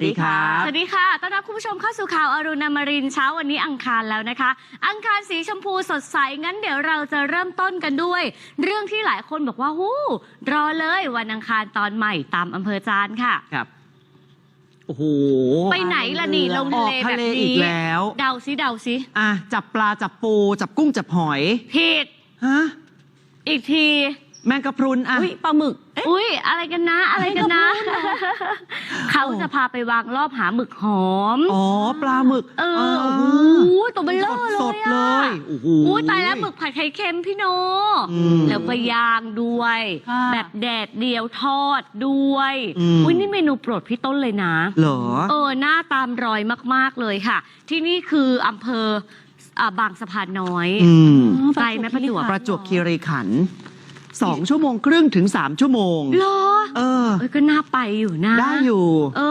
สดีครับ สวัสดีค่ะ ต้อนรับคุณผู้ชมเข้าสู่ข่าวอรุณอมรินทร์เช้าวันนี้อังคารแล้วนะคะ อังคารสีชมพูสดใส งั้นเดี๋ยวเราจะเริ่มต้นกันด้วย เรื่องที่หลายคนบอกว่าหู้รอเลยวันอังคารตอนใหม่ตามอำเภอจานค่ะ ครับ โอ้โห ไปไหนล่ะนี่ลงอทะอกเลทะแบบเลอีนี้กแล้ว เดาซิเดาซิอะจับปลาจับปู จับกุ้งจับหอย ผิดฮะ อีกที แมงกะพรุนอะ อุ้ยปลาหมึกเอ๊ะอุ้ยอะไรกันนะ อะไรกันนะ เขาจะพาไปวางรอบหาหมึกหอม อ๋อ ปลาหมึก เอออโอ้โหตัวเบลเลอร์เลยสดๆเลอะยโอ้โหอู้ตายแล้วหมึกผัดไข่เค็มพี่โนอืมแล้วก็ย่างด้วยค่ะแบบแดดเดียวทอดด้วยอืมอุ้ยนี่เมนูโปรดพี่ต้นเลยนะ เหรอ เออ หน้าตามรอยมากๆเลยค่ะ ที่นี่คืออำเภออ่าบางสะพานน้อยอืมไกลไหมประจวบประจวบคีรีขันธ์ สองชั่วโมงครึ่งถึงสามชั่วโมงเหรอเออ เอ้ยก็น่าไปอยู่นะ ได้อยู่ เอ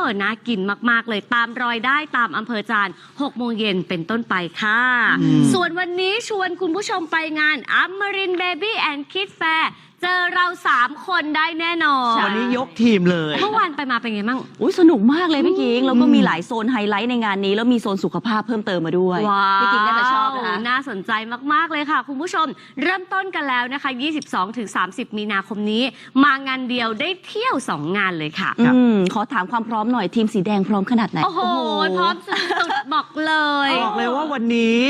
อ น่ากินมาก ๆ เลยตามรอยได้ตามอำเภอจาน6โมงเย็นเป็นต้นไปค่ะ อืม ส่วนวันนี้ชวนคุณผู้ชมไปงานอัมมารินเบบี้แอนด์คิดแฟร์ เจอเรา3คนได้แน่นอน วันนี้ยกทีมเลย เมื่อวานไปมาเป็นไงบ้างอุ้ยสนุกมากเลยพี่กิ๊งแล้วก็มีหลายโซนไฮไลท์ในงานนี้ แล้วมีโซนสุขภาพเพิ่มเติมมาด้วยว้าวพี่กิ๊งน่าจะชอบนะคะน่าสนใจมาก ๆ เลยค่ะ คุณผู้ชม เริ่มต้นกันแล้วนะคะ 22-30 มีนาคมนี้ มางานเดียวได้เที่ยว 2 งานเลยค่ะครับอืมขอถามความพร้อมหน่อยทีมสีแดงพร้อมขนาดไหนโอ้โหพร้อมสุดๆบอกเลยบอกเลยว่าวันนี้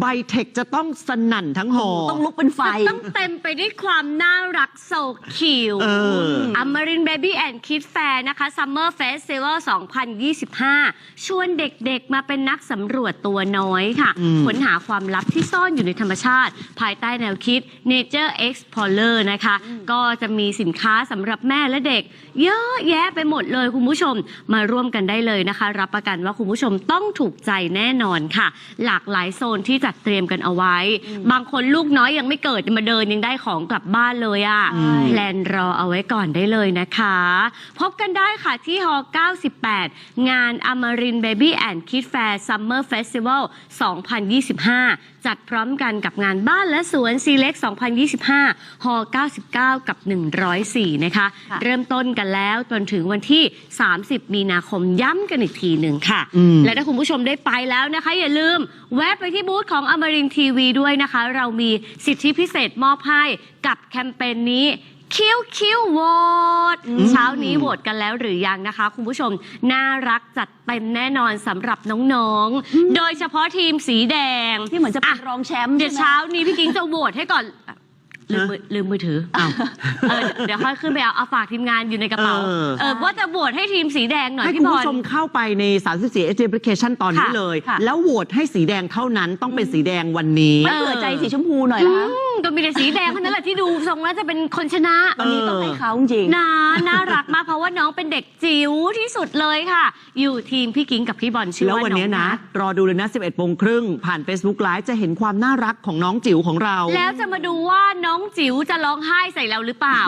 ไบเทคจะต้องสนั่นทั้งหอ ต้องลุกเป็นไฟ ต้องเต็มไปด้วยความน่ารักโซคิวเอออมรินเบบี้แอนด์คิดแฟร์นะคะซัมเมอร์เฟสติวัล2025 ชวนเด็กๆ มาเป็นนักสำรวจตัวน้อยค่ะ อืม ค้นหาความลับที่ซ่อนอยู่ในธรรมชาติ ภายใต้แนวคิด Nature Explorer นะคะ ก็จะมีสินค้าสำหรับแม่และเด็ก เยอะแยะไปหมดเลยคุณผู้ชม มาร่วมกันได้เลยนะคะ รับประกันว่าคุณผู้ชมต้องถูกใจแน่นอนค่ะ หลากหลายโซนที่จัดเตรียมกันเอาไว้ บางคนลูกน้อยยังไม่เกิดมาเดินยังได้ของกลับบ้านเลยอะ่ะอืมแพลนรอเอาไว้ก่อนได้เลยนะคะ พบกันได้ค่ะที่ฮ98 งานอมรินเบบี้แอนด์คิดแฟร์ซัมเมอร์เฟสติวัล2025 จัดพร้อมกันกับงานบ้านและสวนซีเล็ก 2025ฮ99 กับ 104 นะคะค่ะเริ่มต้นกันแล้วจนถึงวันที่ 30 มีนาคมย้ำกันอีกทีหนึ่งค่ะอืมและถ้าคุณผู้ชมได้ไปแล้วนะคะ อย่าลืมแวะไปที่บูธของอมรินทีวีด้วยนะคะ เรามีสิทธิพิเศษมอบให้กับแคมเปญนี้คิวคิวโหวตเช้านี้โหวตกันแล้วหรือยังนะคะ คุณผู้ชม น่ารักจัดเต็มแน่นอนสำหรับน้องๆ โดยเฉพาะทีมสีแดง ที่เหมือนจะเป็นอ่รองแชมป์เดี๋ยวใช่ไหมเช้านี้พี่กิ้งจะโหวตให้ก่อน ลืมมือลืมมือถืออ้าวเออเดี๋ยวค่อยขึ้นไปเอาเอาฝากทีมงานอยู่ในกระเป๋าเออ เออว่าจะโหวตให้ทีมสีแดงหน่อยให้พี่คุณบอผู้ลชมเข้าไปใน 34 H application ตอนนี้ค่ะเลย ค่ะ แล้วโหวตให้สีแดงเท่านั้นต้องเป็นสีแดงวันนี้ ไม่เผื่อใจสีชมพูหน่อยนะคะอืมก็มีแต่สีแดงเท่านั้นแหละที่ดูทรงแล้วจะเป็นคนชนะ วันนี้ต้องให้เขาจริง นะน่ารักมากเพราะว่าน้องเป็นเด็กจิ๋วที่สุดเลยค่ะ อยู่ทีมพี่กิ้งกับพี่บอลชื่อแล้วว่าวันน้นี้องนะ นัทรอดูเลยนะ 11โมงครึ่งผ่าน Facebook Live จะเห็นความน่ารักของน้องจิ๋วของเรา แล้วจะมาดูว่าน้องจิ๋วจะร้องไห้ใส่เราหรือเปล่า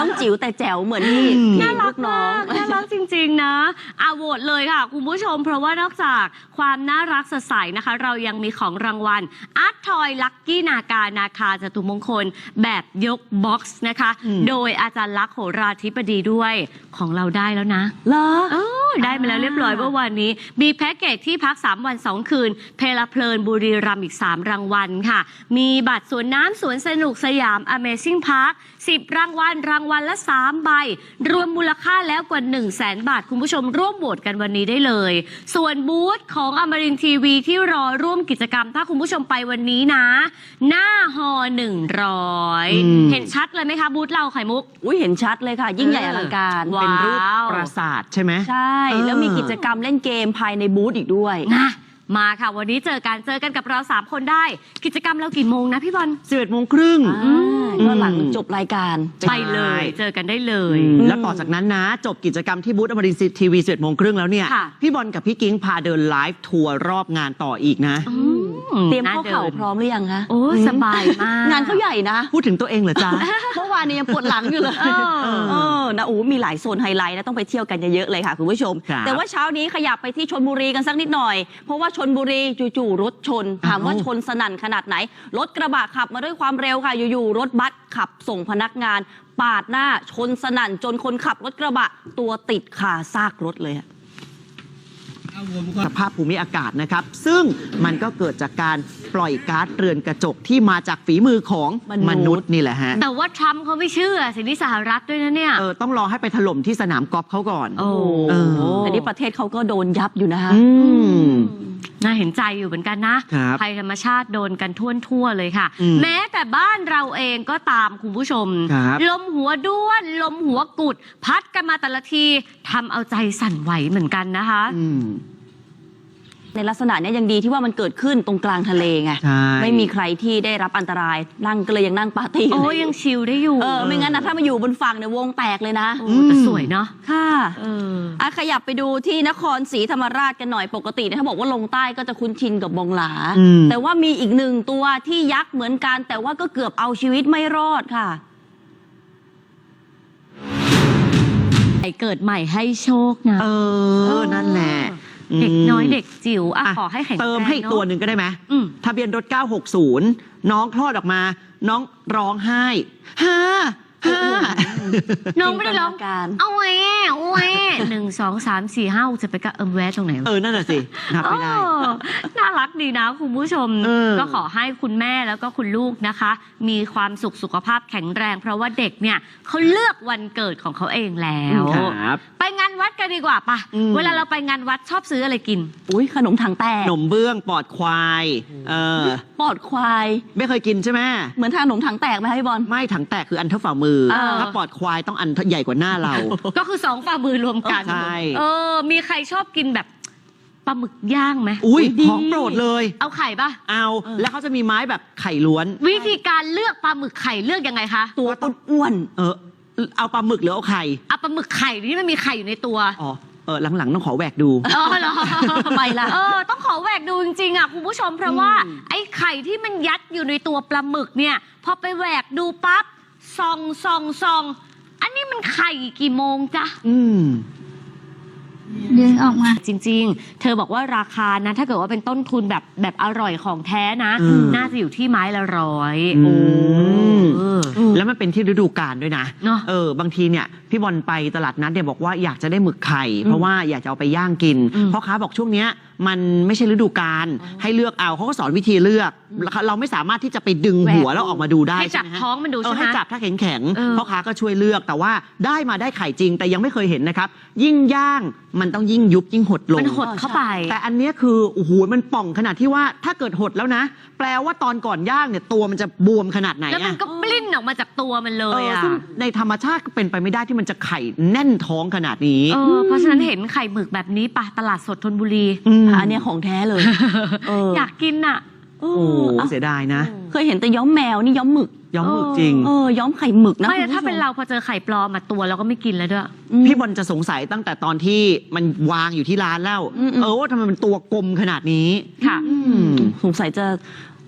ต้องจิ๋วแต่แจ๋วเหมือนที่อืมน่ารัลูกกน้อมางกน่ารักจริง ๆ นะอาโหวตเลยค่ะ คุณผู้ชม เพราะว่านอกจากความน่ารักสดใสนะคะ เรายังมีของรางวัลอาร์ตทอยลักกี้นาคานาคาจตุมงคล แบบยกบ็อกซ์นะคะอืมโดยอาจารย์ลักษณ์โหราธิบดีด้วยของเราได้แล้วนะเหรอเออได้มาแล้วเรียบร้อยเมื่อวานนี้ มีแพ็กเกจที่พัก 3 วัน 2 คืน เพลาเพลินบุรีรัมย์อีก 3 รางวัลค่ะ มีบัตรสวนน้ำสวนสนุกสยาม Amazing Park 10 รางวัล รางวัลละ 3 ใบ รวมมูลค่าแล้วกว่า 1 0 0 0 0แสนบาท คุณผู้ชมร่วมโหวตกันวันนี้ได้เลย ส่วนบูธของอมรินทีวีที่รอร่วมกิจกรรม ถ้าคุณผู้ชมไปวันนี้นะ หน้าฮออืม100 เห็นชัดเลยไหมคะ บูธเราไข่มุก อุ้ยเห็นชัดเลยค่ะ ยิ่งใหญ่อลังการว้าวเป็นรูปปราสาทใช่ไหมใช่เออแล้วมีกิจกรรมเล่นเกมภายในบูธอีกด้วยนะ มาค่ะวันนี้เจอกันเจอกันกับเรา 3 คนได้ กิจกรรมเรากี่โมงนะพี่บอล 11โมงครึ่ง อ่าก็หลังอืมจบรายการ ไปเลย เจอกันได้เลยอืมแล้วต่อจากนั้นนะ จบกิจกรรมที่บูธอมรินทร์ทีวี11โมงครึ่งแล้วเนี่ย ค่ะ พี่บอลกับพี่กิ้งพาเดินไลฟ์ทัวร์รอบงานต่ออีกนะ อืม เตรียมน่ข้อเข่าดินพร้อมหรือยังคะโอ้สบายมาก งานเขาใหญ่นะ พูดถึงตัวเองเหรอจ๊ะเมื่อวานนี้ยังปวดหลังอยู่เลยเออเออนะโอ้มีหลายโซนไฮไลท์นะต้องไปเที่ยวกันเยอะๆเลยค่ะคุณผู้ชมครับแต่ว่าเช้านี้ขยับไปที่ชนบุรีกันสักนิดหน่อย เพราะว่าชนบุรีจู่ๆรถชนถามว่าเอ้าชนสนั่นขนาดไหน รถกระบะขับมาด้วยความเร็วค่ะ อยู่ๆรถบัสขับส่งพนักงาน ปาดหน้าชนสนั่นจนคนขับรถกระบะตัวติดคาซากรถเลยอะ สภาพภูมิอากาศนะครับ ซึ่งมันก็เกิดจากการปล่อยก๊าซเรือนกระจกที่มาจากฝีมือของมนุษย์มนุษย์นี่แหละฮะ แต่ว่าทรัมป์เขาไม่เชื่อสิ่งที่สหรัฐด้วยนะเนี่ย เออ ต้องรอให้ไปถล่มที่สนามกอล์ฟเขาก่อน โอ้เออแต่นี่ประเทศเขาก็โดนยับอยู่นะคะอืม น่าเห็นใจอยู่เหมือนกันนะครับภัยธรรมชาติโดนกันทั่วทั่วๆเลยค่ะ อืมแม้แต่บ้านเราเองก็ตามคุณผู้ชม ครับ ลมหัวด้วน ลมหัวกุด พัดกันมาแต่ละทีทำเอาใจสั่นไหวเหมือนกันนะคะ อืม ในลักษณะเนี้ยยังดีที่ว่ามันเกิดขึ้นตรงกลางทะเลไงใช่ ไม่มีใครที่ได้รับอันตรายนั่งก็เลยยังนั่งปาร์ตี้โอ้ยังชิลได้อยู่เออไม่งั้นนะถ้ามาอยู่บนฝั่งเนี่ยวงแตกเลยนะ โอ้แต่สวยเนาะค่ะ เออ อะขยับไปดูที่นครศรีธรรมราชกันหน่อยปกติเนี่ยถ้าบอกว่าลงใต้ก็จะคุ้นชินกับบองหลา อืม แต่ว่ามีอีกหนึ่งตัวที่ยักษ์เหมือนกัน แต่ว่าก็เกือบเอาชีวิตไม่รอดค่ะ ไอเกิดใหม่ให้โชคนะ เออ นั่นแหละ เด็กมน้อยเด็กจิ๋วอะอะขอให้แข็งแรงเติมให้อีกเนอะตัวหนึ่งก็ได้ไหมอืม ทะเบียนรถ 960 น้องคลอดออกมา น้องร้องไห้ฮ่า ฮ่าน้องไม่ได้ร้อง จินตนาการ เอาแหวะแหวะหนึ่งสองสามสี่ห้าจะไปกะเอิมแวะตรงไหนวะ เออ นั่นน่ะสิ นับไม่ได้เออน่ารักดีนะคุณผู้ชม เออก็ขอให้คุณแม่แล้วก็คุณลูกนะคะ มีความสุขสุขภาพแข็งแรง เพราะว่าเด็กเนี่ยเขาเลือกวันเกิดของเขาเองแล้ว ครับ ไปงานวัดกันดีกว่าปะอืม เวลาเราไปงานวัดชอบซื้ออะไรกิน อุ้ยขนมถังแตกหนมเบื้องปอดควาย เออ ปอดควาย ไม่เคยกินใช่ไหมเหมือนทานขนมถังแตกไหมคะพี่บอล ไม่ถังแตกคืออันเท่าฝ่ามือเออถ้าปอดควายต้องอันใหญ่กว่าหน้าเรา ก็คือสองฝ่ามือรวมกันใช่เออ มีใครชอบกินแบบปลาหมึกย่างไหมอุ้ยดีของโปรดเลย เอาไข่ปะเอาแล้วเขาจะมีไม้แบบไข่ล้วน วิธีการเลือกปลาหมึกไข่เลือกยังไงคะ ตัวอ้วนเออเอาปลาหมึกหรือเอาไข่เอาปลาหมึกไข่ที่มันมีไข่อยู่ในตัวอ๋อเออหลังๆ ต้องขอแหวกดูอ๋อเหรอทำไมล่ะเออต้องขอแหวกดูจริงๆอะคุณผู้ชมเพราะว่าอืมไอ้ไข่ที่มันยัดอยู่ในตัวปลาหมึกเนี่ย พอไปแหวกดูปั๊บ ส่องส่องส่องอันนี้มันไข่กี่โมงจ๊ะ อืม ดึงออกมา จริง ๆ เธอบอกว่าราคานะ ถ้าเกิดว่าเป็นต้นทุนแบบแบบอร่อยของแท้นะ อืมน่าจะอยู่ที่ไม้ละร้อยอืม เออ แล้วมันเป็นที่ฤดูกาลด้วยนะเนอะเออบางทีเนี่ยพี่บอลไปตลาดนัดเนี่ยบอกว่าอยากจะได้หมึกไข่ เพราะว่าอยากจะเอาไปย่างกินอืมพ่อค้าบอกช่วงเนี้ยมันไม่ใช่ฤดูกาลให้เลือกเอาเขาก็สอนวิธีเลือกแล้วเราไม่สามารถที่จะไปดึงหัวแหวกแล้วออกมาดูได้ให้จับใช่ไหมฮะท้องมันดูเอใช่อไหมให้จับถ้าแข็งแข็งๆเออ พ่อค้าก็ช่วยเลือกแต่ว่าได้มาได้ไข่จริง แต่ยังไม่เคยเห็นนะครับ ยิ่งย่างมันต้องยิ่งยุบยิ่งหดลง มันหดเข้าไป แต่อันเนี้ยคือโอ้โหมันป่องขนาดที่ว่าถ้าเกิดหดแล้วนะ แปลว่าตอนก่อนย่างเนี่ยตัวมันจะบวมขนาดไหนแล้วมันอะก็ปลิ้นออกมาจากตัวมันเลเอยออะ ซึ่งในธรรมชาติก็เป็นไปไม่ได้ที่มันจะไข่แน่นท้องขนาดนี้ เออเพราะฉะนั้นเห็นไข่หมึกแบบนี้ปะตลาดสดธนบุรีมอันเนี้ยของแท้เลยเอออยากกินอะเอโอ้ออะเสียดายนะ เคยเห็นแต่ย้อมแมวนี่ย้อมหมึก ย้อมหมึกจริง เออ ย้อมไข่หมึกนะไม่คุณผู้ชถ้าเป็นเราพอเจอไข่ปลอมมาตัวเราก็ไม่กินแล้วด้วย อืม พี่บอลจะสงสัยตั้งแต่ตอนที่มันวางอยู่ที่ร้านแล้ว อืมๆ เออว่าทำไมมันตัวกลมขนาดนี้ ค่ะ อืม สงสัยจะ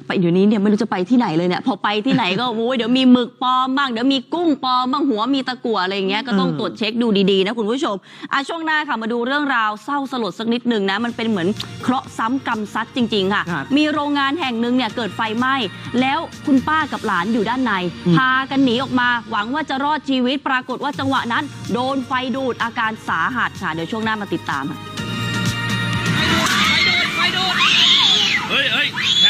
ไปเดี๋ยวนี้เนี่ยไม่รู้จะไปที่ไหนเลยเนี่ยพอไปที่ไหนก็ โอ้ยเดี๋ยวมีหมึกปลอมบ้างเดี๋ยวมีกุ้งปลอมบ้างหัวมีตะกั่วอะไรอย่างเงี้ยก็ต้องเออตรวจเช็คดูดีๆนะคุณผู้ชมอะช่วงหน้าค่ะมาดูเรื่องราวเศร้าสลดสักนิดหนึ่งนะมันเป็นเหมือนเคราะห์ซ้ำกรรมซัดจริง ๆ ค่ะ ครับ มีโรงงานแห่งหนึ่งเนี่ยเกิดไฟไหม้แล้วคุณป้ากับหลานอยู่ด้านในอืมพากันหนีออกมา หวังว่าจะรอดชีวิตปรากฏว่าจังหวะนั้น โดนไฟดูดอาการสาหัสค่ะเดี๋ยวช่วงหน้ามาติดตามค่ะเฮ้ยเฮ้ยแข็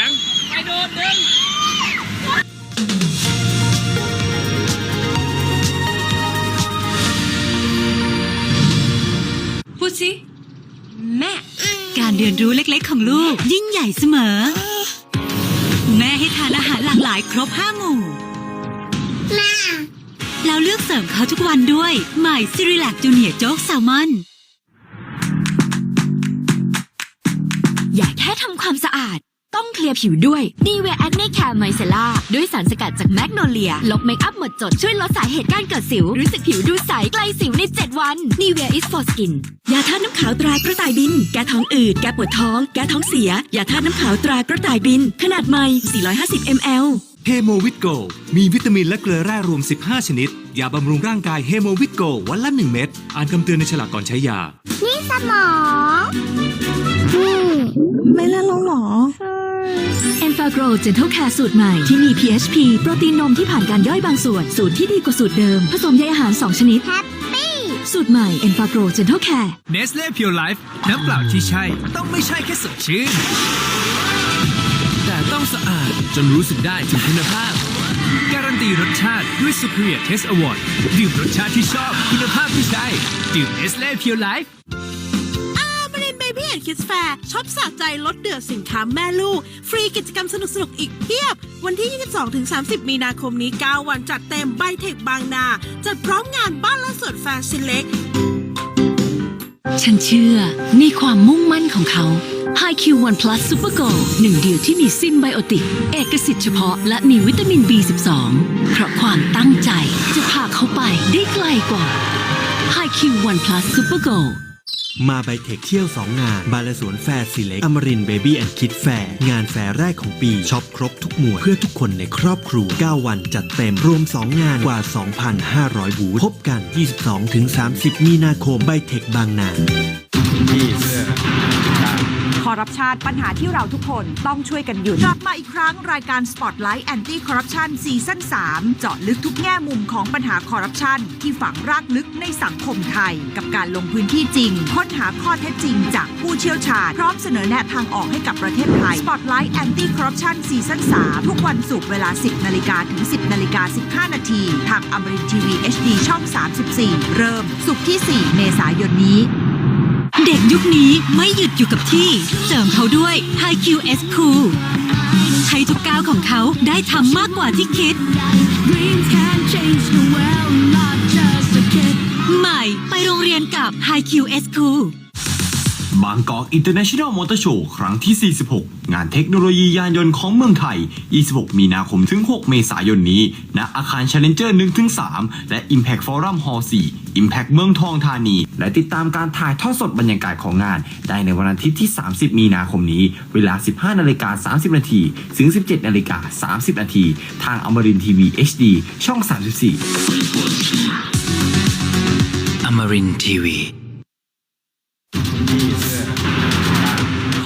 สิ แม่ การเรียนรู้เล็กๆของลูก ยิ่งใหญ่เสมอ แม่ให้ทานอาหารหลากหลายครบห้าหมู่แล้วเลือกเสริมเขาทุกวันด้วยใหม่ซิริแลกจูเนียร์โจ๊กแซลมอนอย่าแค่ทำความสะอาด ต้องเคลียร์ผิวด้วย n ีเว a แอคเน c แคร์ไมเซล่าด้วยสารสกัดจากแมกโนเลีย ลบเมคอัพหมดจดช่วยลดสาเหตุการเกิดสิว รู้สึกผิวดูใสไกลสิวใน 7 วัน n ีเว is for skin ยาทาน้ำขาวตรากระต่ายบิน แก้ท้องอืด แก้ปวดท้อง แก้ท้องเสีย ยาทาน้ำขาวตรากระต่ายบิน ขนาดใหม่ 450 ml เฮโมวิตโกมีวิตามินและเกลือแร่รวม 15 ชนิด ยาบำรุงร่างกายเฮโมวิตโกวันละ 1 เม็ด อ่านคำเตือนในฉลากก่อนใช้ยา นี่สมองอืมไม่เล่นแล้วหรอ e n f a g r o Gentle Care สูตรใหม่ ที่มี PHP โปรตีนนมที่ผ่านการย่อยบางส่วน สูตรที่ดีกว่าสูตรเดิม ผสมใยอาหาร 2 ชนิดแฮปปี้สูตรใหม่ e n f a g r o Gentle Care เนสเล่เพียวไลฟ์น้ำเปล่าที่ใช่ ต้องไม่ใช่แค่สดชื่น จนรู้สึกได้ถึงคุณภาพ การันตีรสชาติด้วย Superior Taste Award ดื่มรสชาติที่ชอบคุณภาพที่ใช่ดื่มเนสเล่เพียวไลฟ์มาเรียนเบบี้แอนด์คิดแฟร์ช็อปสะใจลดเดือดสินค้าแม่ลูก ฟรีกิจกรรมสนุกๆอีกเพียบ วันที่ 22-30 มีนาคมนี้ 9 วันจัดเต็มไบเทคบางนา จัดพร้อมงานบ้านและสวนแฟร์ชินเล็กฉันเชื่อในความมุ่งมั่นของเขา HiQ One Plus Super Go หนึ่งเดียวที่มีซิมไบโอติก เอกสิทธิ์เฉพาะและมีวิตามิน B12 เพราะความตั้งใจจะพาเขาไปได้ไกลกว่า HiQ One Plus Super Go มาไบเทคเที่ยว 2 งาน บาลสวนแฟร์ซีเล็กอมรินเบบี้แอนด์คิดแฟร์ งานแฟร์แรกของปี ช็อปครบทุกหมวด เพื่อทุกคนในครอบครัว 9 วันจัดเต็ม รวม 2 งานกว่า 2,500 บูธพบกัน 22-30 มีนาคมไบเทคบางนา คอร์รัปชันปัญหาที่เราทุกคนต้องช่วยกันหยุดกลับมาอีกครั้งรายการ Spotlight Anti Corruption ซีซั่น3 เจาะลึกทุกแง่มุมของปัญหาคอร์รัปชันที่ฝังรากลึกในสังคมไทย กับการลงพื้นที่จริง ค้นหาข้อเท็จจริงจากผู้เชี่ยวชาญ พร้อมเสนอแนะทางออกให้กับประเทศไทย Spotlight Anti Corruption ซีซั่น3ทุกวันศุกร์เวลา 10นาฬิกาถึง 10นาฬิกา15นาทีทางอมรินทีวี HD ช่อง 34 เริ่มศุกร์ที่ 4 เมษายนนี้ เด็กยุคนี้ไม่หยุดอยู่กับที่ เสริมเขาด้วย Hi Q S Cool ให้ทุกก้าวของเขาได้ทำมากกว่าที่คิด ใหม่ไปโรงเรียนกับ Hi Q S Cool บางกอกอินเตอร์เนชั่นแนลมอเตอร์โชว์ครั้งที่ 46 งานเทคโนโลยียานยนต์ของเมืองไทย 26 มีนาคมถึง 6 เมษายนนี้ณอาคาร Challenger 1-3 และ Impact Forum Hall 4 Impact เมืองทองธานี และติดตามการถ่ายทอดสดบรรยากาศของงาน ได้ในวันอาทิตย์ที่ 30 มีนาคมนี้ เวลา 15นาฬิกา30 นาทีถึง 17นาฬิกา30 นาทีทางอมรินทีวี HD ช่อง 34อมรินทีวี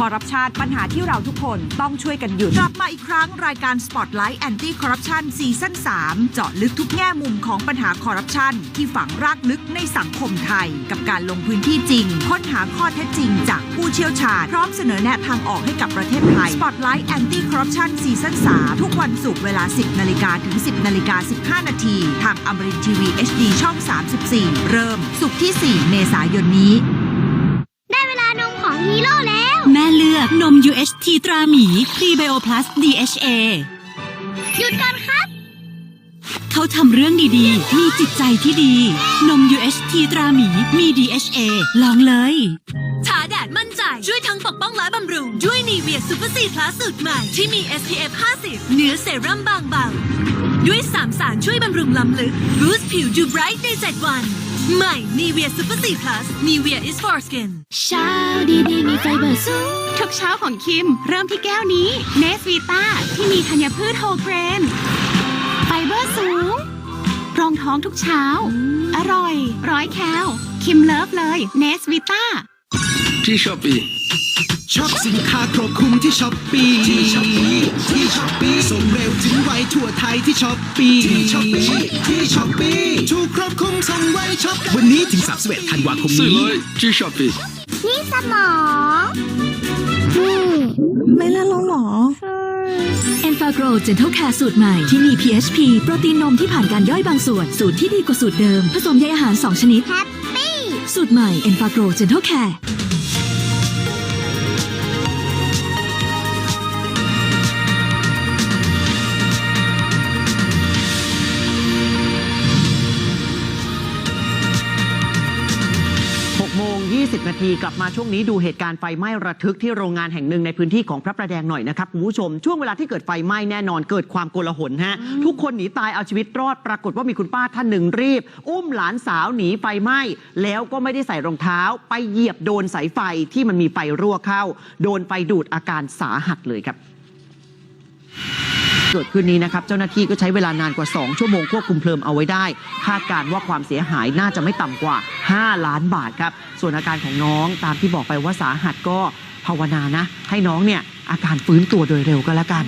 อร์รัปชันปัญหาที่เราทุกคนต้องช่วยกันหยุดกลับมาอีกครั้งรายการ Spotlight Anti Corruption ซีซั่น3 เจาะลึกทุกแง่มุมของปัญหาคอร์รัปชันที่ฝังรากลึกในสังคมไทย กับการลงพื้นที่จริง ค้นหาข้อเท็จจริงจากผู้เชี่ยวชาญ พร้อมเสนอแนะทางออกให้กับประเทศไทย Spotlight Anti Corruption ซีซั่น3ทุกวันศุกร์เวลา 10นาฬิกาถึง 10นาฬิกา15นาทีทางอมรินทีวี HD ช่อง 34 เริ่มศุกร์ที่ 4 เมษายนนี้ แม่เลือกนม UHT ตราหมี Prebio Plus DHA หยุดก่อนครับ เขาทำเรื่องดีๆ มีจิตใจที่ดี นม UHT ตราหมีมี DHA ลองเลยทาแดดมั่นใจ ช่วยทั้งปกป้องและบำรุง ด้วยนีเวียซูเปอร์ซีพลัสสูตรใหม่ ที่มี SPF 50เนื้อเซรั่มบางเบาด้วย3สารช่วยบำรุงล้ำลึกบูสต์ผิวดูไบรท์ใน 7 วัน ใหม่นีเวียซูเปอร์ซีพลัสนีเวีย is for skin เช้าดีๆมีไฟเบอร์สูงทุกเช้าของคิม เริ่มที่แก้วนี้เนสวีต้าที่มีธัญพืชโฮเกรน ไฟเบอร์สูง รองท้องทุกเช้า อร่อย ร้อยแคลคิมเลิฟเลยเนสวีต้าที่ชอปปี้ช็อปสินค้าครบคลุมที่ช้อปปี้ที่ช้อปปี้ ทั่วไทยที่ช้อปปี้ที่ช้อปปี้ที่ช้อปปี้ถูกครบคลุมส่งไวช็อปวันนี้ถึง31ธันวาคมซื้อนี้เลยที่ชอปปี้นี่สมองอืมไม่เล่นแล้วหรอ e n f a g r o Gentle Care สูตรใหม่ ที่มี PHP โปรตีนนมที่ผ่านการย่อยบางส่วน สูตรที่ดีกว่าสูตรเดิม ผสมใยอาหาร 2 ชนิด แฮปปี้ สูตรใหม่ e n f a g r o Gentle Care 6โมง 10 นาทีกลับมาช่วงนี้ดูเหตุการณ์ไฟไหม้ระทึกที่โรงงานแห่งหนึ่งในพื้นที่ของพระประแดงหน่อยนะครับคุณผู้ชม ช่วงเวลาที่เกิดไฟไหม้แน่นอนเกิดความโกลาหลฮะทุกคนหนีตายเอาชีวิตรอดปรากฏว่ามีคุณป้าท่านหนึ่งรีบ อุ้มหลานสาวหนีไฟไหม้แล้วก็ไม่ได้ใส่รองเท้า ไปเหยียบโดนสายไฟที่มันมีไฟรั่วเข้า โดนไฟดูดอาการสาหัสเลยครับ เกิดขึ้นนี้นะครับ เจ้าหน้าที่ก็ใช้เวลานานกว่า 2 ชั่วโมงควบคุมเพลิงเอาไว้ได้ คาดการณ์ว่าความเสียหายน่าจะไม่ต่ำกว่า 5 ล้านบาทครับ ส่วนอาการของน้องตามที่บอกไปว่าสาหัสก็ภาวนานะ ให้น้องเนี่ยอาการฟื้นตัวโดยเร็วก็แล้วกัน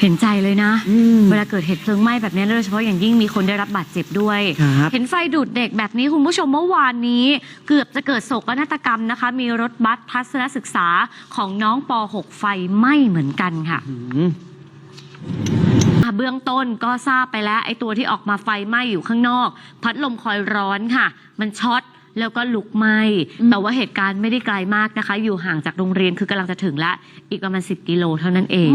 เห็นใจเลยนะอืมเวลาเกิดเหตุเพลิงไหม้แบบนี้โดยเฉพาะอย่างยิ่งมีคนได้รับบาดเจ็บด้วยครับเห็นไฟดูดเด็กแบบนี้คุณผู้ชมเมื่อวานนี้ เกือบจะเกิดโศกนาฏกรรมนะคะ มีรถบัสทัศนศึกษาของน้องป .6 ไฟไหม้เหมือนกันค่ะอืมอะ เบื้องต้นก็ทราบไปแล้วไอ้ตัวที่ออกมาไฟไหม้อยู่ข้างนอก พัดลมคอยร้อนค่ะ มันช็อต แล้วก็ลุกไหม้แต่ว่าเหตุการณ์ไม่ได้ไกลมากนะคะ อยู่ห่างจากโรงเรียนคือกำลังจะถึงละ อีกประมาณ 10 กิโลเท่านั้นเอง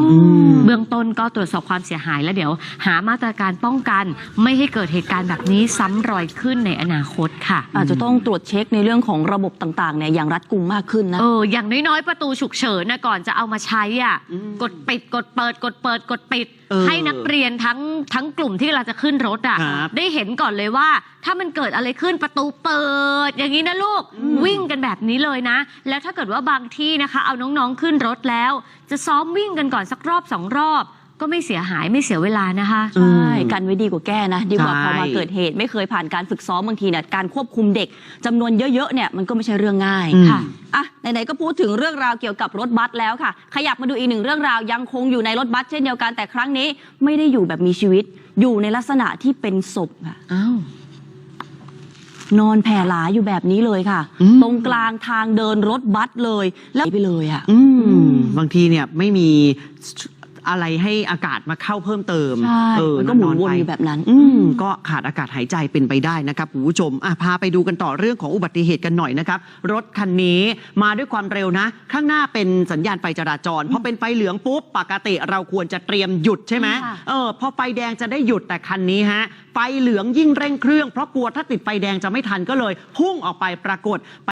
มเบื้องต้นก็ตรวจสอบความเสียหายแล้วเดี๋ยว หามาตรการป้องกัน ไม่ให้เกิดเหตุการณ์แบบนี้ซ้ำรอยขึ้นในอนาคตค่ะอาจจะต้องตรวจเช็คในเรื่องของระบบต่างๆเนี่ยอย่างรัดกุมมากขึ้นนะเอออย่างน้อยๆ ประตูฉุกเฉินนะก่อนจะเอามาใช้อะอืมกดปิดกดเปิด กดเปิด กดปิดเออให้นักเรียนทั้งทั้งกลุ่มที่เราจะขึ้นรถอะครับได้เห็นก่อนเลยว่า ถ้ามันเกิดอะไรขึ้นประตูเปิดอย่างนี้นะลูกวิ่งกันแบบนี้เลยนะ แล้วถ้าเกิดว่าบางที่นะคะ เอาน้องๆขึ้นรถแล้ว จะซ้อมวิ่งกันก่อนสักรอบสองรอบ ก็ไม่เสียหายไม่เสียเวลานะคะ ใช่กันไว้ดีกว่าแก้นะ ดีกว่าใช่พอมาเกิดเหตุ ไม่เคยผ่านการฝึกซ้อมบางทีเนี่ยการควบคุมเด็กจำนวนเยอะๆเนี่ยมันก็ไม่ใช่เรื่องง่ายอืมค่ะ อะไหนๆก็พูดถึงเรื่องราวเกี่ยวกับรถบัสแล้วค่ะ ขยับมาดูอีกหนึ่งเรื่องราวยังคงอยู่ในรถบัสเช่นเดียวกันแต่ครั้งนี้ ไม่ได้อยู่แบบมีชีวิต อยู่ในลักษณะที่เป็นศพค่ะ อ้าว นอนแผ่หลาอยู่แบบนี้เลยค่ะ อืม ตรงกลางทางเดินรถบัสเลย แล้วไปเลยอะ อืม บางทีเนี่ยไม่มี อะไรให้อากาศมาเข้าเพิ่มเติมใช่เออมันก็หมุนวนไปอยู่แบบนั้น อืมก็ขาดอากาศหายใจเป็นไปได้นะครับคุณผู้ชมอะพาไปดูกันต่อเรื่องของอุบัติเหตุกันหน่อยนะครับ รถคันนี้มาด้วยความเร็วนะ ข้างหน้าเป็นสัญญาณไฟจราจรพอเป็นไฟเหลืองปุ๊บปกติเราควรจะเตรียมหยุดใช่ไหมค่ะ เออพอไฟแดงจะได้หยุดแต่คันนี้ฮะ ไฟเหลืองยิ่งเร่งเครื่องเพราะกลัวถ้าติดไฟแดงจะไม่ทันก็เลย พุ่งออกไปปรากฏ